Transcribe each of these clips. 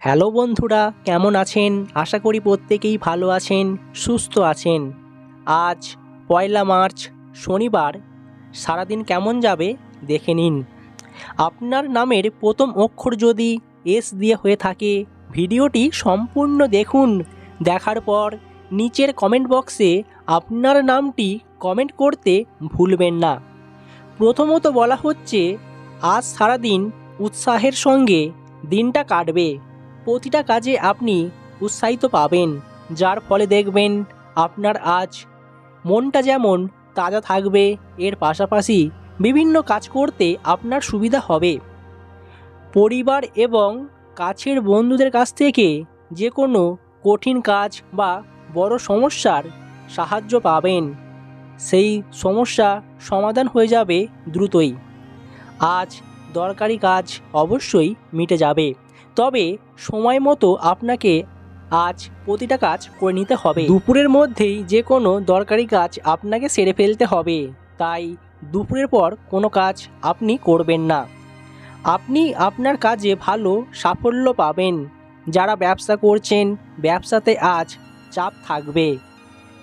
Hello বন্ধুরা, কেমন আছেন? আশা করি প্রত্যেকেই ভালো আছেন, সুস্থ আছেন। আজ পয়লা মার্চ, শনিবার। সারাদিন কেমন যাবে? দেখে নিন। আপনার নামের প্রথম অক্ষর যদি এস দিয়ে হয়ে থাকে, ভিডিওটি সম্পূর্ণ দেখুন। দেখার পর নিচের কমেন্ট বক্সে আপনার নামটি কমেন্ট করতে ভুলবেন না। প্রথমত বলা হচ্ছে, আজ সারাদিন উৎসাহের সঙ্গে দিনটা কাটবে। প্রতিটা কাজে আপনি উৎসাহিত পাবেন, যার ফলে দেখবেন আপনার আজ মনটা যেমন তাজা থাকবে, এর পাশাপাশি বিভিন্ন কাজ করতে আপনার সুবিধা হবে। পরিবার এবং কাছের বন্ধুদের কাছ থেকে যে কোনো কঠিন কাজ বা বড় সমস্যার সাহায্য পাবেন। সেই সমস্যা সমাধান হয়ে যাবে দ্রুতই। আজ দরকারি কাজ অবশ্যই মিটে যাবে। তবে সময় মতো আপনাকে আজ প্রতিটা কাজ করে নিতে হবে। দুপুরের মধ্যেই যে কোনো দরকারি কাজ আপনাকে সেরে ফেলতে হবে। তাই দুপুরের পর কোনো কাজ আপনি করবেন না। আপনি আপনার কাজে ভালো সাফল্য পাবেন। যারা ব্যবসা করছেন, ব্যবসাতে আজ চাপ থাকবে।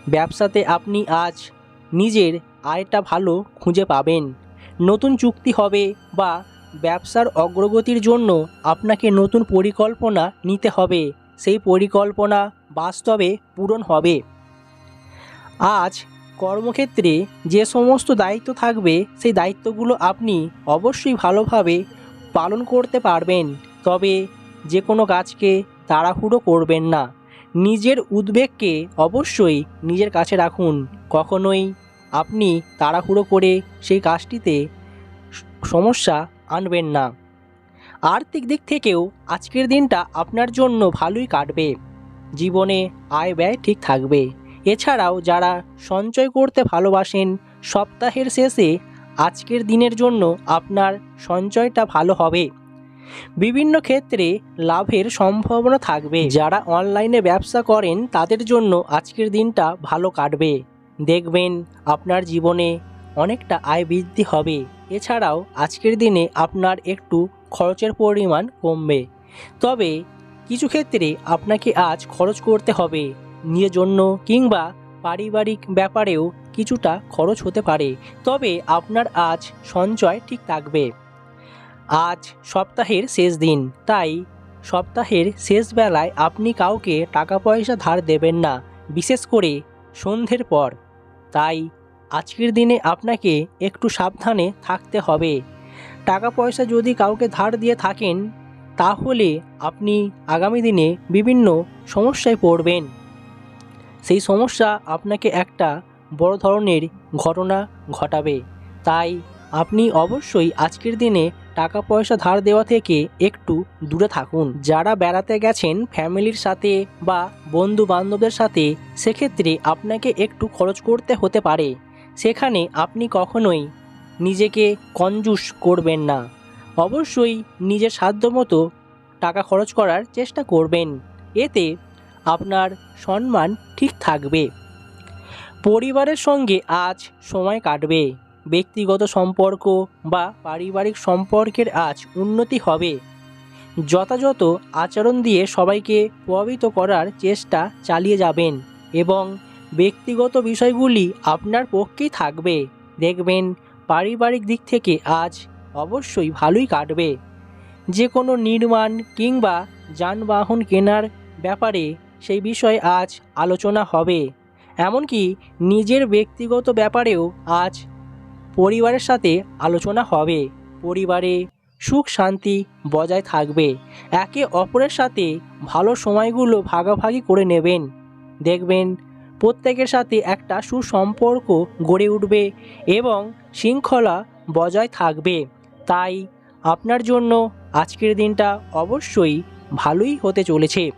ব্যবসাতে আপনি আজ নিজের আয়টা ভালো খুঁজে পাবেন। নতুন চুক্তি হবে বা ব্যবসার অগ্রগতির জন্য আপনাকে নতুন পরিকল্পনা নিতে হবে। সেই পরিকল্পনা বাস্তবে পূরণ হবে। আজ কর্মক্ষেত্রে যে সমস্ত দায়িত্ব থাকবে, সেই দায়িত্বগুলো আপনি অবশ্যই ভালোভাবে পালন করতে পারবেন। তবে যে কোনো কাজকে তাড়াহুড়ো করবেন না। নিজের উদ্বেগকে অবশ্যই নিজের কাছে রাখুন। কখনোই আপনি তাড়াহুড়ো করে সেই কাজটিতে সমস্যা আনবেন না। আর্থিক দিক থেকেও আজকের দিনটা আপনার জন্য ভালোই কাটবে। জীবনে আয় ব্যয় ঠিক থাকবে। এছাড়াও যারা সঞ্চয় করতে ভালোবাসেন, সপ্তাহের শেষে আজকের দিনের জন্য আপনার সঞ্চয়টা ভালো হবে। বিভিন্ন ক্ষেত্রে লাভের সম্ভাবনা থাকবে। যারা অনলাইনে ব্যবসা করেন, তাদের জন্য আজকের দিনটা ভালো কাটবে। দেখবেন আপনার জীবনে অনেকটা আয় বৃদ্ধি হবে। এছাড়াও আজকের দিনে আপনার একটু খরচের পরিমাণ কমবে। তবে কিছু ক্ষেত্রে আপনাকে আজ খরচ করতে হবে। নিজের জন্য কিংবা পারিবারিক ব্যাপারেও কিছুটা খরচ হতে পারে। তবে আপনার আজ সঞ্চয় ঠিক থাকবে। আজ সপ্তাহের শেষ দিন, তাই সপ্তাহের শেষ বেলায় আপনি কাউকে টাকা পয়সা ধার দেবেন না, বিশেষ করে সন্ধ্যের পর। তাই আজকের দিনে আপনাকে একটু সাবধানে থাকতে হবে। টাকা পয়সা যদি কাউকে ধার দিয়ে থাকেন, তাহলে আপনি আগামী দিনে বিভিন্ন সমস্যায় পড়বেন। সেই সমস্যা আপনাকে একটা বড় ধরনের ঘটনা ঘটাবে। তাই আপনি অবশ্যই আজকের দিনে টাকা পয়সা ধার দেওয়া থেকে একটু দূরে থাকুন। যারা বেড়াতে গেছেন, ফ্যামিলির সাথে বা বন্ধু বান্ধবদের সাথে, সেক্ষেত্রে আপনাকে একটু খরচ করতে হতে পারে। সেখানে আপনি কখনোই নিজেকে কঞ্জুস করবেন না। অবশ্যই নিজের সাধ্যমতো টাকা খরচ করার চেষ্টা করবেন। এতে আপনার সম্মান ঠিক থাকবে। পরিবারের সঙ্গে আজ সময় কাটবে। ব্যক্তিগত সম্পর্ক বা পারিবারিক সম্পর্কের আজ উন্নতি হবে। যথাযথ আচরণ দিয়ে সবাইকে প্রভাবিত করার চেষ্টা চালিয়ে যাবেন এবং ব্যক্তিগত বিষয়গুলি আপনার পক্ষেই থাকবে। দেখবেন, পারিবারিক দিক থেকে আজ অবশ্যই ভালোই কাটবে। যে কোনো নির্মাণ কিংবা যানবাহন কেনার ব্যাপারে সেই বিষয়ে আজ আলোচনা হবে। এমনকি নিজের ব্যক্তিগত ব্যাপারেও আজ পরিবারের সাথে আলোচনা হবে। পরিবারে সুখ শান্তি বজায় থাকবে। একে অপরের সাথে ভালো সময়গুলো ভাগাভাগি করে নেবেন। দেখবেন প্রত্যেকের সাথে একটা সুসম্পর্ক গড়ে উঠবে এবং শৃঙ্খলা বজায় থাকবে। তাই আপনার জন্য আজকের দিনটা অবশ্যই ভালোই হতে চলেছে।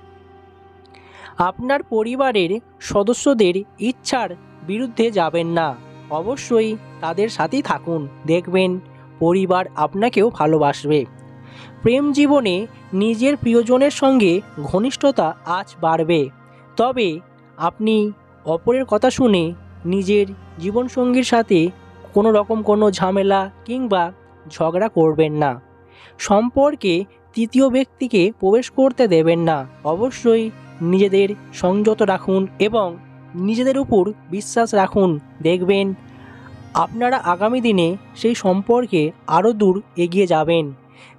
আপনার পরিবারের সদস্যদের ইচ্ছার বিরুদ্ধে যাবেন না। অবশ্যই তাদের সাথেই থাকুন। দেখবেন পরিবার আপনাকেও ভালোবাসবে। প্রেম জীবনে নিজের প্রিয়জনের সঙ্গে ঘনিষ্ঠতা আজ বাড়বে। তবে আপনি অপরের কথা শুনে নিজের জীবনসঙ্গীর সাথে কোনো রকম কোনো ঝামেলা কিংবা ঝগড়া করবেন না। সম্পর্কে তৃতীয় ব্যক্তিকে প্রবেশ করতে দেবেন না। অবশ্যই নিজেদের সংযত রাখুন এবং নিজেদের উপর বিশ্বাস রাখুন। দেখবেন, আপনারা আগামী দিনে সেই সম্পর্কে আরও দূর এগিয়ে যাবেন।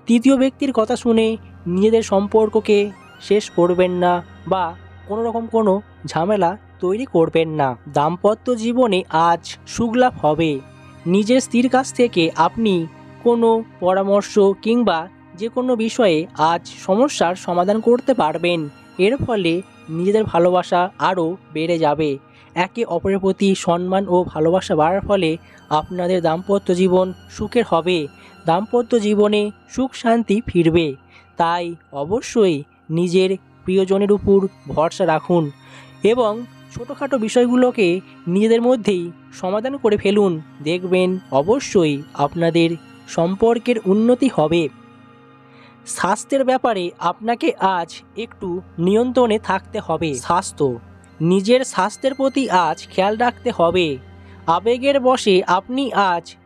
তৃতীয় ব্যক্তির কথা শুনে নিজেদের সম্পর্ককে শেষ করবেন না বা কোনো রকম কোনো ঝামেলা তৈরি করবেন না। দাম্পত্য জীবনে আজ সুখলাভ হবে। নিজের স্ত্রীর কাছ থেকে আপনি কোনো পরামর্শ কিংবা যে কোনো বিষয়ে আজ সমস্যার সমাধান করতে পারবেন। এর ফলে নিজেদের ভালোবাসা আরও বেড়ে যাবে। একে অপরের প্রতি সম্মান ও ভালোবাসা বাড়ার ফলে আপনাদের দাম্পত্য জীবন সুখের হবে। দাম্পত্য জীবনে সুখ শান্তি ফিরবে। তাই অবশ্যই নিজের প্রিয়জনের উপর ভরসা রাখুন এবং ছোটোখাটো বিষয়গুলোকে নিজেদের মধ্যেই সমাধান করে ফেলুন। দেখবেন অবশ্যই আপনাদের সম্পর্কের উন্নতি হবে। স্বাস্থ্যের ব্যাপারে আপনাকে আজ একটু নিয়ন্ত্রণে থাকতে হবে। স্বাস্থ্য, নিজের স্বাস্থ্যের প্রতি আজ খেয়াল রাখতে হবে। আবেগের বশে আপনি আজ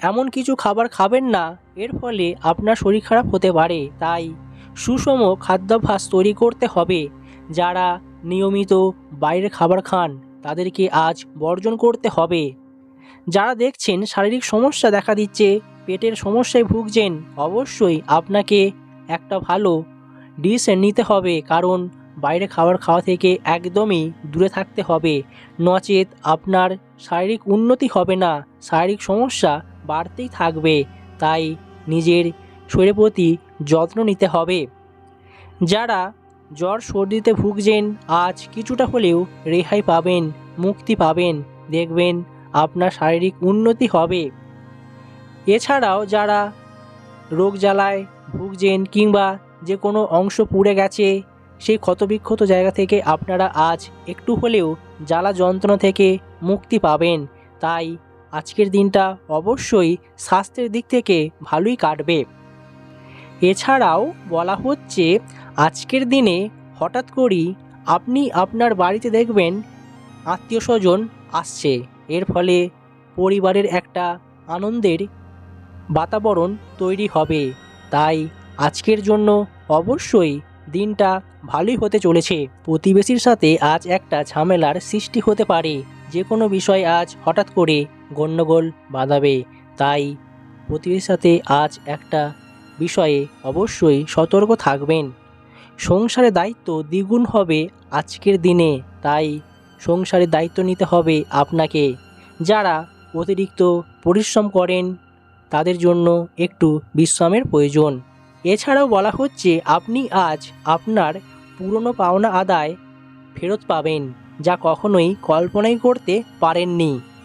এমন কিছু খাবার খাবেন না, এর ফলে আপনার শরীর খারাপ হতে পারে। তাই সুষম খাদ্যাভ্যাস তৈরি করতে হবে। যারা নিয়মিত বাইরের খাবার খান, তাদেরকে আজ বর্জন করতে হবে। যারা দেখছেন শারীরিক সমস্যা দেখা দিচ্ছে, পেটের সমস্যায় ভুগছেন, অবশ্যই আপনাকে একটা ভালো ডিশ নিতে হবে, কারণ বাইরে খাবার খাওয়া থেকে একদমই দূরে থাকতে হবে। নচেত আপনার শারীরিক উন্নতি হবে না, শারীরিক সমস্যা বাড়তেই থাকবে, তাই নিজের শরীরের প্রতি যত্ন নিতে হবে। যারা জ্বর সর্দিতে ভুগছেন, আজ কিছুটা হলেও রেহাই পাবেন, মুক্তি পাবেন। দেখবেন, আপনার শারীরিক উন্নতি হবে। এছাড়াও যারা রোগ জ্বালায় ভুগছেন কিংবা যে কোনো অংশ পুড়ে গেছে, সেই ক্ষতবিক্ষত জায়গা থেকে আপনারা আজ একটু হলেও জ্বালা যন্ত্রণা থেকে মুক্তি পাবেন। তাই আজকের দিনটা অবশ্যই স্বাস্থ্যের দিক থেকে ভালোই কাটবে। এছাড়াও বলা হচ্ছে আজকের দিনে হঠাৎ করেই আপনি আপনার বাড়িতে দেখবেন আত্মীয় স্বজন আসছে। এর ফলে পরিবারের একটা আনন্দের বাতাবরণ তৈরি হবে। তাই আজকের জন্য অবশ্যই দিনটা ভালোই হতে চলেছে। প্রতিবেশীর সাথে আজ একটা ঝামেলার সৃষ্টি হতে পারে। যে কোনো বিষয় আজ হঠাৎ করে গণ্ডগোল বাঁধাবে। তাই প্রতিবেশীর সাথে আজ একটা বিষয়ে অবশ্যই সতর্ক থাকবেন। সংসারের দায়িত্ব দ্বিগুণ হবে আজকের দিনে, তাই সংসারের দায়িত্ব নিতে হবে আপনাকে। যারা অতিরিক্ত পরিশ্রম করেন, তাদের জন্য একটু বিশ্রামের প্রয়োজন। এছাড়াও বলা হচ্ছে, আপনি আজ আপনার পুরনো পাওনা আদায় ফেরত পাবেন, যা কখনোই কল্পনাই করতে পারেননি।